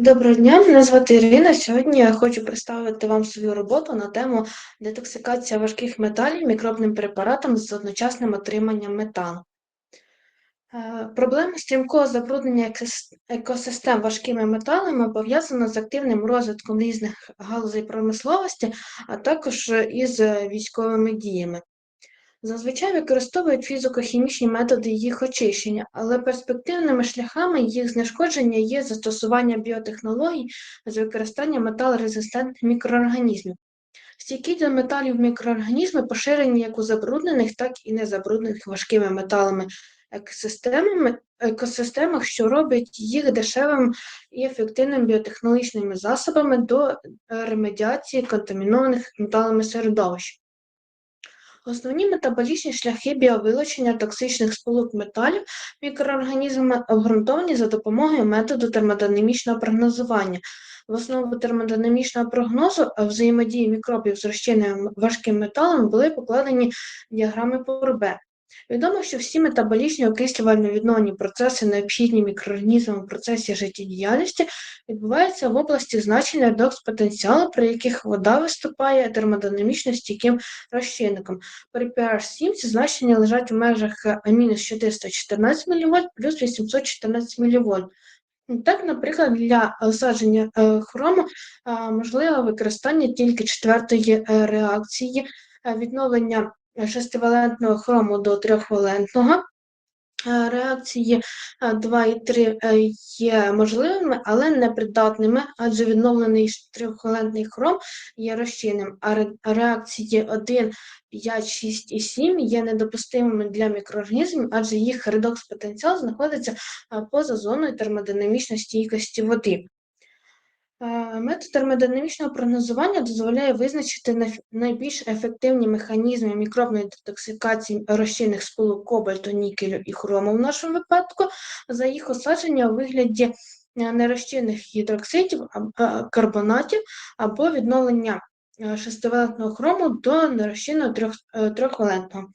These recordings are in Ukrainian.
Доброго дня, мене звати Ірина. Сьогодні я хочу представити вам свою роботу на тему детоксикація важких металів мікробним препаратом з одночасним отриманням метану. Е, Проблема стрімкого забруднення екосистем важкими металами пов'язана з активним розвитком різних галузей промисловості, а також із е, військовими діями. Зазвичай використовують фізико-хімічні методи їх очищення, але перспективними шляхами їх знешкодження є застосування біотехнологій з використанням металорезистентних мікроорганізмів. Стійкі до металів мікроорганізми поширені як у забруднених, так і незабруднених важкими металами екосистемах, що робить їх дешевим і ефективним біотехнологічними засобами до ремедіації контамінованих металами середовищ. Основні метаболічні шляхи біовилучення токсичних сполук металів мікроорганізмами обґрунтовані за допомогою методу термодинамічного прогнозування. В основу термодинамічного прогнозу взаємодії мікробів з розчинним важким металом були покладені діаграми Порбе. Відомо, що всі метаболічні окислювально-відновні процеси, необхідні мікроорганізмам у процесі життєдіяльності, відбуваються в області значення редокс-потенціалу, при яких вода виступає термодинамічно стійким розчинником. При pH 7 ці значення лежать у межах мінус 414 мВ плюс 814 мВ. Так, наприклад, для осадження е, хрому е, можливе використання тільки четвертої е, реакції відновлення шестивалентного хрому до трьохвалентного. Е, Реакції 2 і 3 е, є можливими, але непридатними, адже відновлений трьохвалентний хром є розчинним, а реакції 1, 5, 6 і 7 є недопустимими для мікроорганізмів, адже їх редокс-потенціал знаходиться е, поза зоною термодинамічної стійкості води. Е, Метод термодинамічного прогнозування дозволяє визначити найбільш ефективні механізми мікробної детоксикації розчинних сполук кобальту, нікелю і хрому в нашому випадку за їх осадження у вигляді е, нерозчинних гідроксидів, е, карбонатів або відновлення шестивалентного хрому до нерозчинного трьох, трьохвалентного.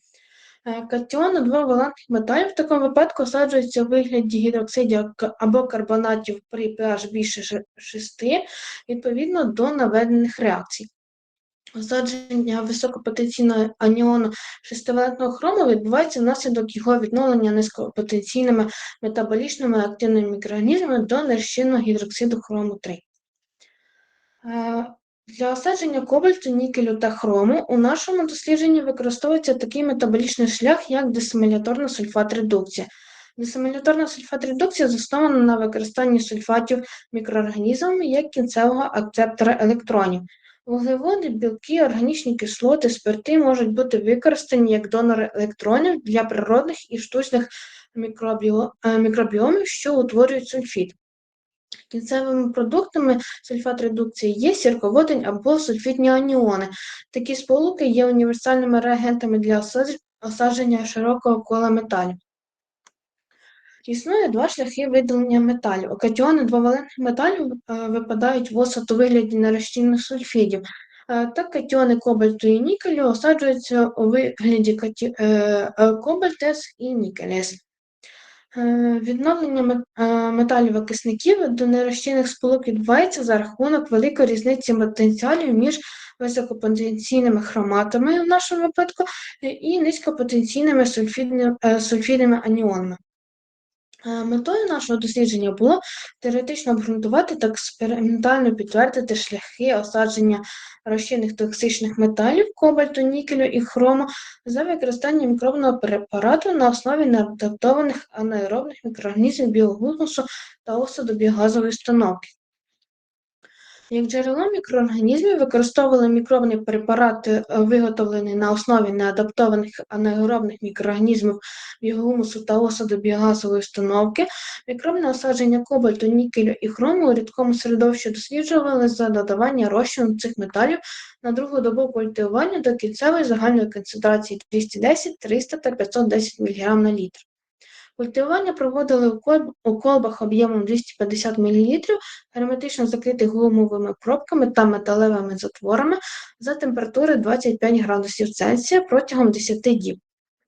Е, Катіони двовалентних металів в такому випадку осаджуються у вигляді гідроксидів або карбонатів при pH більше 6, відповідно до наведених реакцій. Осадження високопотенційного аніону шестивалентного хрому відбувається внаслідок його відновлення низькопотенційними метаболічними активними мікроорганізмами до нерозчинного гідроксиду хрому 3. Для осадження кобальту, нікелю та хрому у нашому дослідженні використовується такий метаболічний шлях, як десиміляторна сульфат-редукція. Десиміляторна сульфат-редукція заснована на використанні сульфатів мікроорганізмами як кінцевого акцептора електронів. Вуглеводи, білки, органічні кислоти, спирти можуть бути використані як донори електронів для природних і штучних е, мікробіомів, що утворюють сульфід. Кінцевими продуктами сульфат-редукції є сірководень або сульфідні аніони. Такі сполуки є універсальними реагентами для осадження широкого кола металів. Існує два шляхи видалення металів. Катіони двовалентних металів випадають в осад у вигляді нерозчинних сульфідів. Е, Так катіони кобальту і нікелю осаджуються у вигляді каті... е, е, кобальтес і нікелес. Відновлення мет- Металів викисників до нерозчинних сполук відбувається за рахунок великої різниці потенціалів між високопотенційними хроматами в нашому випадку е, і низькопотенційними сульфідни- е, сульфідними аніонами. Е, Метою нашого дослідження було теоретично обґрунтувати та експериментально підтвердити шляхи осадження розчинних токсичних металів, кобальту, нікелю і хрому за використанням мікробного препарату на основі неадаптованих анаеробних мікроорганізмів біогумусу та осаду біогазової установки. Як джерело мікроорганізмів використовували мікробний препарат, е, виготовлений на основі неадаптованих анаеробних мікроорганізмів біогумусу та осаду біогазової установки. Мікробне осадження кобальту, нікелю і хрому у рідкому середовищі досліджували за додавання розчину цих металів на другу добу культивування до кінцевої загальної концентрації 210, 300 та 510 мг на літр. Культивування проводили у колбах об'ємом 250 мл, герметично закритих гумовими пробками та металевими затворами за температури 25 градусів Цельсія протягом 10 діб.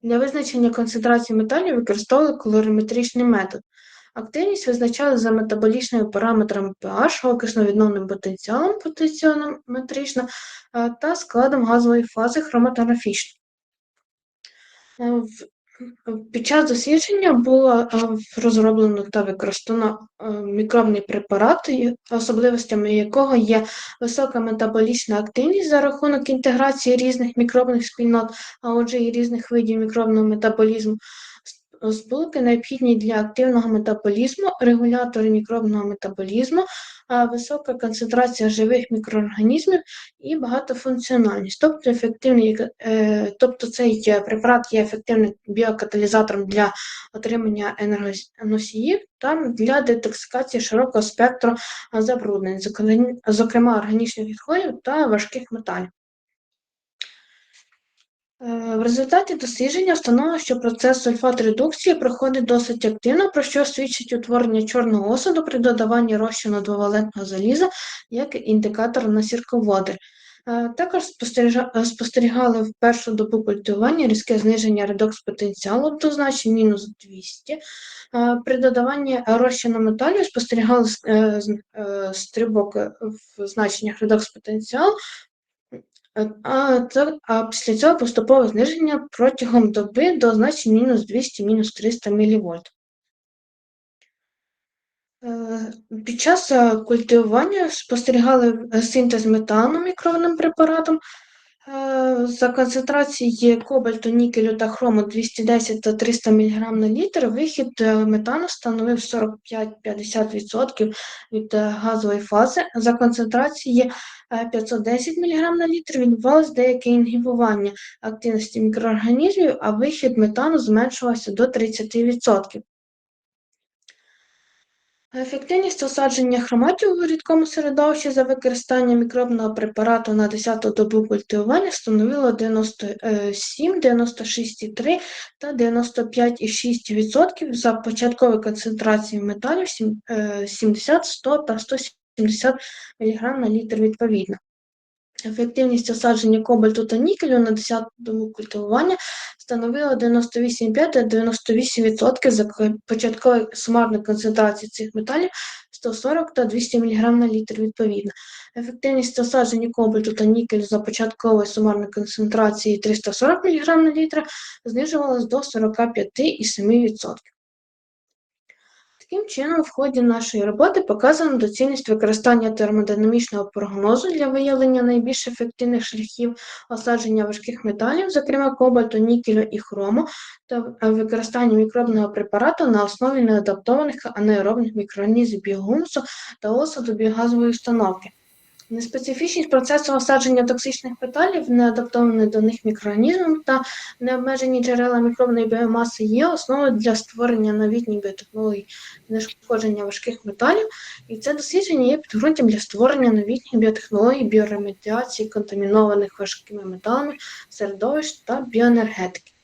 Для визначення концентрації металів використовували колориметричний метод. Активність визначали за метаболічними параметрами pH, окисно-відновним потенціалом потенціометрично е, та складом газової фази хроматографічно. Е, в- Під час дослідження було е, розроблено та використано е, мікробний препарат, особливостями якого є висока метаболічна активність за рахунок інтеграції різних мікробних спільнот, а отже і різних видів мікробного метаболізму. Сполуки необхідні для активного метаболізму, регулятори мікробного метаболізму, висока концентрація живих мікроорганізмів і багатофункціональність. Тобто, ефективний, е, тобто цей е, препарат є ефективним біокаталізатором для отримання енергоносіїв та для детоксикації широкого спектру забруднень, зокрема органічних відходів та важких металів. Е, В результаті дослідження встановлено, що процес сульфат-редукції проходить досить активно, про що свідчить утворення чорного осаду при додаванні розчину двовалентного заліза як індикатор на сірководи. Е, Також е, спостерігали в першу добу культивування різке зниження редокс-потенціалу до значень мінус 200. Е, При додаванні розчину металів спостерігали стрибок в значеннях редокс-потенціалу Е, А, це, а після цього поступове зниження протягом доби до значень мінус 200, мінус 300 мВ. Е, Під час е, культивування спостерігали е, синтез метану мікровним препаратом. Е, За концентрації кобальту, нікелю та хрому 210 та 300 мг на літр вихід е, метану становив 45-50% від е, газової фази. За концентрації е, 510 мг на літр відбувалось деяке інгібування активності мікроорганізмів, а вихід метану зменшувався до 30%. Ефективність осадження хроматів у рідкому середовищі за використання мікробного препарату на 10-ту добу культивування становило 97, 96,3 та 95,6% за початкові концентрації металів сім- е, 70, 100 та 170 мг на літр відповідно. Ефективність осадження кобальту та нікелю на 10-ту добу культивування становила 98,5 та 98% за початкової сумарної концентрації цих металів 140 та 200 мг на літр відповідно. Ефективність осадження кобальту та нікелю за початкової сумарної концентрації 340 мг на літр знижувалась до 45,7%. Таким чином, в ході нашої роботи показано доцільність використання термодинамічного прогнозу для виявлення найбільш ефективних шляхів осадження важких металів, зокрема кобальту, нікелю і хрому, та використання мікробного препарату на основі неадаптованих анаеробних мікроорганізмів біогумусу та осаду біогазової установки. Неспецифічність процесу осадження токсичних металів, неадаптованих до них мікроорганізмів та необмежені джерела мікробної біомаси є основою для створення новітніх біотехнологій знешкодження важких металів, і це дослідження є підґрунтям для створення новітніх біотехнологій біоремедіації контамінованих важкими металами середовищ та біоенергетики.